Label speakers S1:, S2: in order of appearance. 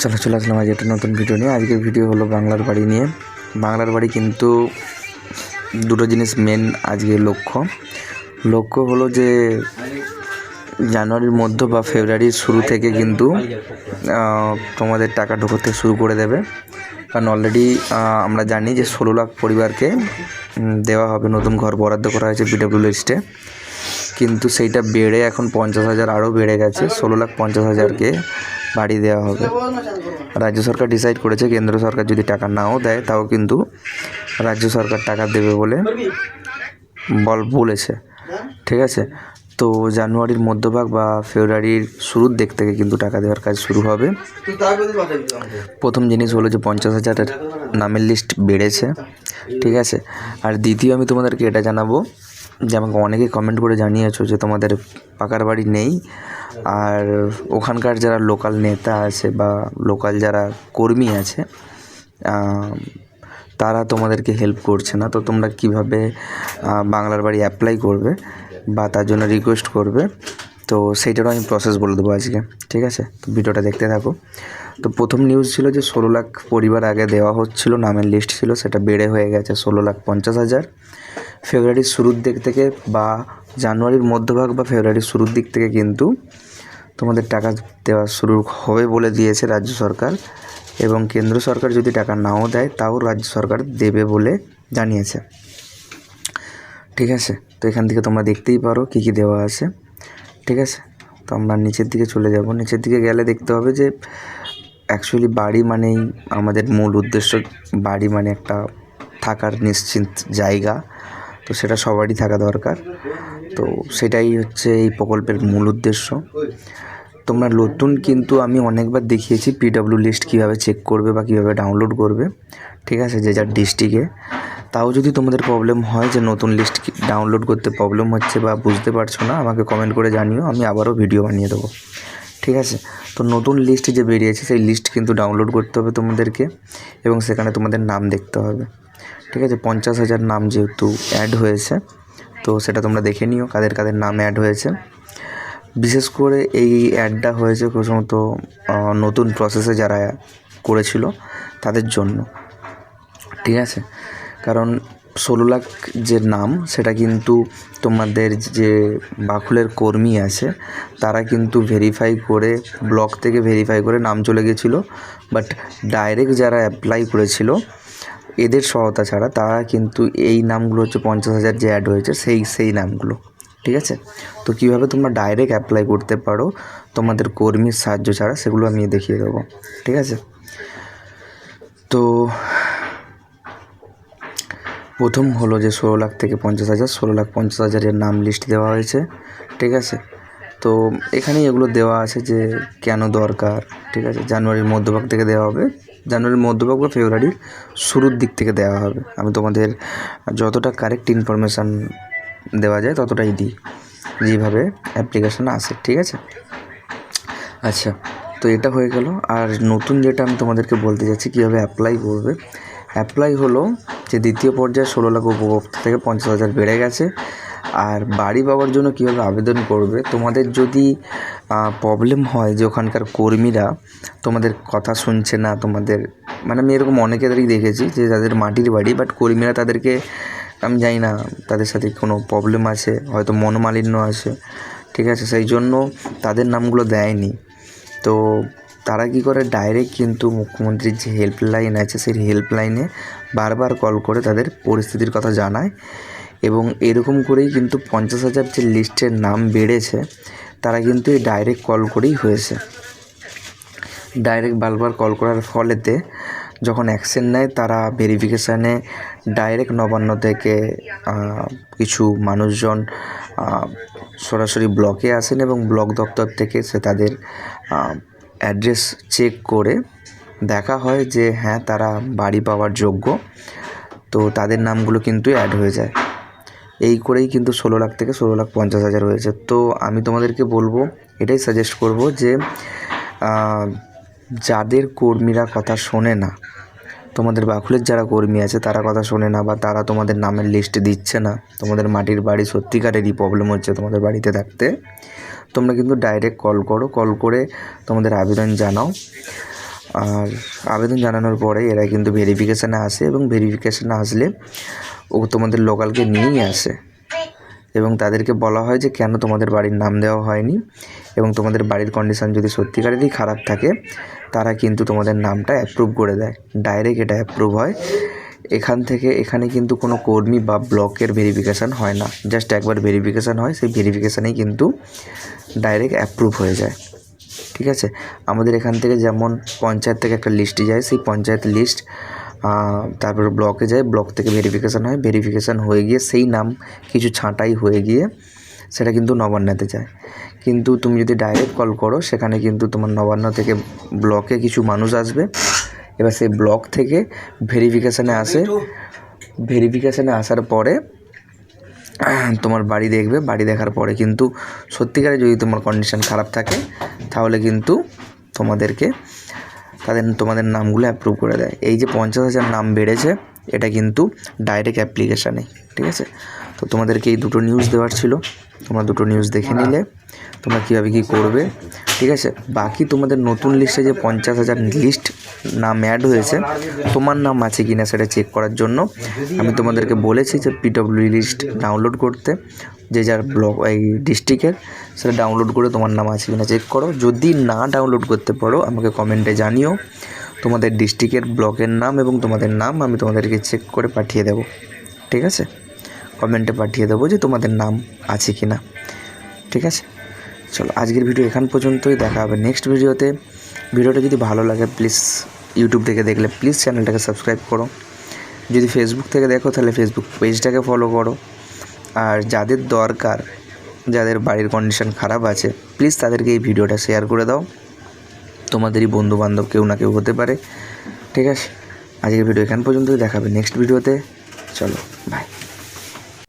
S1: চলো, চলে আসলাম আজ একটা নতুন ভিডিও নিয়ে। আজকের ভিডিও হলো বাংলার বাড়ি নিয়ে। বাংলার বাড়ি কিন্তু দুটো জিনিস মেন আজকে লক্ষ্য। লক্ষ্য হলো যে, জানুয়ারির মধ্য বা ফেব্রুয়ারির শুরু থেকে কিন্তু তোমাদের টাকা ঢোকাতে শুরু করে দেবে। কারণ অলরেডি আমরা জানি যে ষোলো লাখ পরিবারকে দেওয়া হবে। নতুন ঘর বরাদ্দ করা হয়েছে বিডব্লিউ লিস্টে কিন্তু সেইটা বেড়ে এখন পঞ্চাশ হাজার, আরও বেড়ে গেছে। ষোলো লাখ পঞ্চাশ হাজারকে বাড়ি দেওয়া হবে। রাজ্য সরকার ডিসাইড করেছে, কেন্দ্র সরকার যদি টাকা নাও দেয়, তাও কিন্তু রাজ্য সরকার টাকা দেবে বলে বল, বলেছে। ঠিক আছে? তো জানুয়ারির মধ্যভাগ বা ফেব্রুয়ারির শুরুর দিক থেকে কিন্তু টাকা দেওয়ার কাজ শুরু হবে। প্রথম জিনিস হলো যে পঞ্চাশ হাজারের নামের লিস্ট বেড়েছে। ঠিক আছে? আর দ্বিতীয় আমি তোমাদেরকে এটা জানাব যে আমাকে অনেকে কমেন্ট করে জানিয়েছো যে তোমাদের পাকার বাড়ি নেই। আর ওখানকার যারা লোকাল নেতা আছে বা লোকাল যারা কর্মী আছে তারা তোমাদেরকে হেল্প করছে না। তো তোমরা কীভাবে বাংলার বাড়ি অ্যাপ্লাই করবে বা তার জন্য রিকোয়েস্ট করবে, তো সেইটারও আমি প্রসেস বলে দেবো আজকে, ঠিক আছে? তো ভিডিওটা দেখতে থাকো। তো প্রথম নিউজ ছিল যে ষোলো লাখ পরিবার আগে দেওয়া হচ্ছিল, নামের লিস্ট ছিল, সেটা বেড়ে হয়ে গেছে ষোলো লাখ পঞ্চাশ হাজার। ফেব্রুয়ারির শুরুর দিক থেকে বা জানুয়ারির মধ্যভাগ বা ফেব্রুয়ারির শুরুর দিক থেকে কিন্তু তোমাদের টাকা দেওয়া শুরু হবে বলে দিয়েছে রাজ্য সরকার এবং কেন্দ্র সরকার যদি টাকা নাও দেয়, তাও রাজ্য সরকার দেবে বলে জানিয়েছে। ঠিক আছে? তো এখান থেকে তোমরা দেখতেই পারো কী কী দেওয়া আছে। ঠিক আছে? তো আমরা নিচের দিকে চলে যাব। নিচের দিকে গেলে দেখতে হবে যে অ্যাকচুয়ালি বাড়ি মানেই আমাদের মূল উদ্দেশ্য, বাড়ি মানে একটা থাকার নিশ্চিন্ত জায়গা। তো সেটা সবারই থাকা দরকার। তো সেটাই হচ্ছে এই প্রকল্পের মূল উদ্দেশ্য। তোমরা নতুন কিন্তু আমি অনেকবার দেখিয়েছি পিডব্লিউ লিস্ট কীভাবে চেক করবে বা কীভাবে ডাউনলোড করবে। ঠিক আছে, যে যার ডিস্ট্রিক্টে তাও যদি তোমাদের প্রবলেম হয় যে নতুন লিস্ট ডাউনলোড করতে প্রবলেম হচ্ছে বা বুঝতে পারছ না, আমাকে কমেন্ট করে জানিও, আমি আবারও ভিডিও বানিয়ে দেবো। ঠিক আছে? তো নতুন লিস্ট যে বেরিয়েছে, সেই লিস্ট কিন্তু ডাউনলোড করতে হবে তোমাদেরকে এবং সেখানে তোমাদের নাম দেখতে হবে। ঠিক আছে? পঞ্চাশ হাজার নাম যেহেতু অ্যাড হয়েছে, তো সেটা তোমরা দেখে নিও কাদের কাদের নাম অ্যাড হয়েছে। বিশেষ করে এই অ্যাডটা হয়েছে প্রথমত নতুন প্রসেসে যারা করেছিল, তাদের জন্য। ঠিক আছে? কারণ ষোলো লাখ যে নাম, সেটা কিন্তু তোমাদের যে বাকুলের কর্মী আছে, তারা কিন্তু ভেরিফাই করে ব্লক থেকে ভেরিফাই করে নাম চলে গেছিল। বাট ডাইরেক্ট যারা অ্যাপ্লাই করেছিল এদের সহায়তা ছাড়া তারা কিন্তু এই নামগুলো হচ্ছে পঞ্চাশ হাজার যে অ্যাড হয়েছে সেই সেই নামগুলো, ঠিক আছে? তো কীভাবে তোমরা ডাইরেক্ট অ্যাপ্লাই করতে পারো তোমাদের কর্মীর সাহায্য ছাড়া সেগুলো আমি দেখিয়ে দেবো, ঠিক আছে? তো প্রথম হলো যে ষোলো লাখ থেকে পঞ্চাশ হাজার, ষোলো লাখ পঞ্চাশ হাজারের নাম লিস্ট দেওয়া হয়েছে, ঠিক আছে? তো এখানেই এগুলো দেওয়া আছে যে কেন দরকার, ঠিক আছে? জানুয়ারির মধ্যভাগ থেকে দেওয়া হবে। জানুয়ারির মধ্যভাগ বা ফেব্রুয়ারির শুরুর দিক থেকে দেওয়া হবে। আমি তোমাদের যতটা কারেক্ট ইনফরমেশান দেওয়া যায় ততটাই দিই, যেভাবে অ্যাপ্লিকেশান আসে, ঠিক আছে? আচ্ছা তো এটা হয়ে গেল। আর নতুন যেটা আমি তোমাদেরকে বলতে যাচ্ছি কীভাবে অ্যাপ্লাই করবে? অ্যাপ্লাই হলো যে দ্বিতীয় পর্যায়ে ষোলো লাখ উপভোক্তা থেকে পঞ্চাশ হাজার বেড়ে গেছে। আর বাড়ি পাওয়ার জন্য কীভাবে আবেদন করবে? তোমাদের যদি প্রবলেম হয় যে ওখানকার কর্মীরা তোমাদের কথা শুনছে না, তোমাদের মানে আমি এরকম অনেকেদেরই দেখেছি যে যাদের মাটির বাড়ি বাট কর্মীরা তাদেরকে, আমি জানি না, তাদের সাথে কোনো প্রবলেম আছে, হয়তো মনোমালিন্য আছে, ঠিক আছে? সেই জন্য তাদের নামগুলো দেয়নি। তো তারা কি করে? ডাইরেক্ট কিন্তু মুখ্যমন্ত্রীর যে হেল্পলাইন আছে, সেই হেল্পলাইনে বারবার কল করে তাদের পরিস্থিতির কথা জানায় এবং এরকম করেই কিন্তু পঞ্চাশ হাজার যে লিস্টের নাম বেড়েছে তারা কিন্তু এই ডাইরেক্ট কল করেই হয়েছে। ডাইরেক্ট বারবার কল করার ফলেতে যখন অ্যাকশন নেয়, তারা ভেরিফিকেশানে ডাইরেক্ট নবান্ন থেকে কিছু মানুষজন সরাসরি ব্লকে আসেন এবং ব্লক দপ্তর থেকে সে তাদের অ্যাড্রেস চেক করে দেখা হয় যে হ্যাঁ তারা বাড়ি পাওয়ার যোগ্য। তো তাদের নামগুলো কিন্তু অ্যাড হয়ে যায়। এই করেই কিন্তু ষোলো লাখ থেকে ষোলো লাখ পঞ্চাশ হাজার হয়েছে। তো আমি তোমাদেরকে বলব, এটাই সাজেস্ট করব যে যাদের কর্মীরা কথা শোনে না, তোমাদের বাকুলের যারা কর্মী আছে তারা কথা শোনে না বা তারা তোমাদের নামের লিস্ট দিচ্ছে না, তোমাদের মাটির বাড়ি সত্যিকারেরই প্রবলেম হচ্ছে তোমাদের বাড়িতে থাকতে, তোমরা কিন্তু ডাইরেক্ট কল করো কল করে তোমাদের আবেদন জানাও। আর আবেদন জানানোর পরে এরা কিন্তু ভেরিফিকেশানে আসে এবং ভেরিফিকেশানে আসলে ও তোমাদের লোকালকে নিয়েই আসে। এবং তাদেরকে বলা হয় যে, কেন তোমাদের বাড়ির নাম দেওয়া হয়নি? এবং তোমাদের বাড়ির কন্ডিশান যদি সত্যিকারেরই খারাপ থাকে, তারা কিন্তু তোমাদের নামটা অ্যাপ্রুভ করে দেয়। ডাইরেক্ট এটা অ্যাপ্রুভ হয়। এখান থেকে, এখানে কিন্তু কোনো কর্মী বা ব্লকের ভেরিফিকেশান হয় না। জাস্ট একবার ভেরিফিকেশান হয়, সেই ভেরিফিকেশানেই কিন্তু ডাইরেক্ট অ্যাপ্রুভ হয়ে যায়। ঠিক আছে? আমাদের এখান থেকে যেমন পঞ্চায়েত থেকে একটা লিস্টে যায়, সেই পঞ্চায়েত লিস্ট তারপর ব্লকে যায় ব্লক থেকে ভেরিফিকেশান হয় ভেরিফিকেশান হয়ে গিয়ে সেই নাম কিছু ছাঁটাই হয়ে গিয়ে সেটা কিন্তু নবান্নাতে যায়। কিন্তু তুমি যদি ডাইরেক্ট কল করো সেখানে কিন্তু তোমার নবান্ন থেকে ব্লকে কিছু মানুষ আসবে। এবার সেই ব্লক থেকে ভেরিফিকেশানে আসে। ভেরিফিকেশানে আসার পরে তোমার বাড়ি দেখবে বাড়ি দেখার পরে কিন্তু সত্যিকারে যদি তোমার কন্ডিশন খারাপ থাকে তাহলে কিন্তু তোমাদেরকে তাদের তোমাদের নামগুলো অ্যাপ্রুভ করে দেয়। এই যে পঞ্চাশ হাজার নাম বেড়েছে এটা কিন্তু ডাইরেক্ট অ্যাপ্লিকেশানে ঠিক আছে? তো তোমাদেরকে এই দুটো নিউজ দেওয়ার ছিল। তোমরা দুটো নিউজ দেখে নিলে। তোমরা কীভাবে কী করবে? ঠিক আছে? বাকি তোমাদের নতুন লিস্টে যে পঞ্চাশ হাজার লিস্ট নাম অ্যাড হয়েছে, তোমার নাম আছে কি না সেটা চেক করার জন্য আমি তোমাদেরকে বলেছি যে পিডব্লিউ লিস্ট ডাউনলোড করতে, যে যার ব্লক এই ডিস্ট্রিক্টের সেটা ডাউনলোড করে তোমার নাম আছে কি না চেক করো। যদি না ডাউনলোড করতে পারো, আমাকে কমেন্টে জানিও। তোমাদের ডিস্ট্রিক্টের ব্লকের নাম এবং তোমাদের নাম আমি তোমাদেরকে চেক করে পাঠিয়ে দেবো। ঠিক আছে? কমেন্টে পাঠিয়ে দেবো যে তোমাদের নাম আছে কি না ঠিক আছে? চলো, আজকের ভিডিও এখান পর্যন্তই, দেখা হবে নেক্সট ভিডিওতে ভিডিওটা যদি ভালো লাগে প্লিজ ইউটিউব থেকে দেখলে প্লিজ চ্যানেলটাকে সাবস্ক্রাইব করো। যদি ফেসবুক থেকে দেখো, তাহলে ফেসবুক পেজটাকে ফলো করো। আর যাদের দরকার, যাদের বাড়ির কন্ডিশন খারাপ আছে প্লিজ তাদেরকে এই ভিডিওটা শেয়ার করে দাও। তোমাদেরই বন্ধু বান্ধব কেউ না কেউ হতে পারে। ঠিক আছে? আজকের ভিডিও এখান পর্যন্তই দেখাবে নেক্সট ভিডিওতে চলো বাই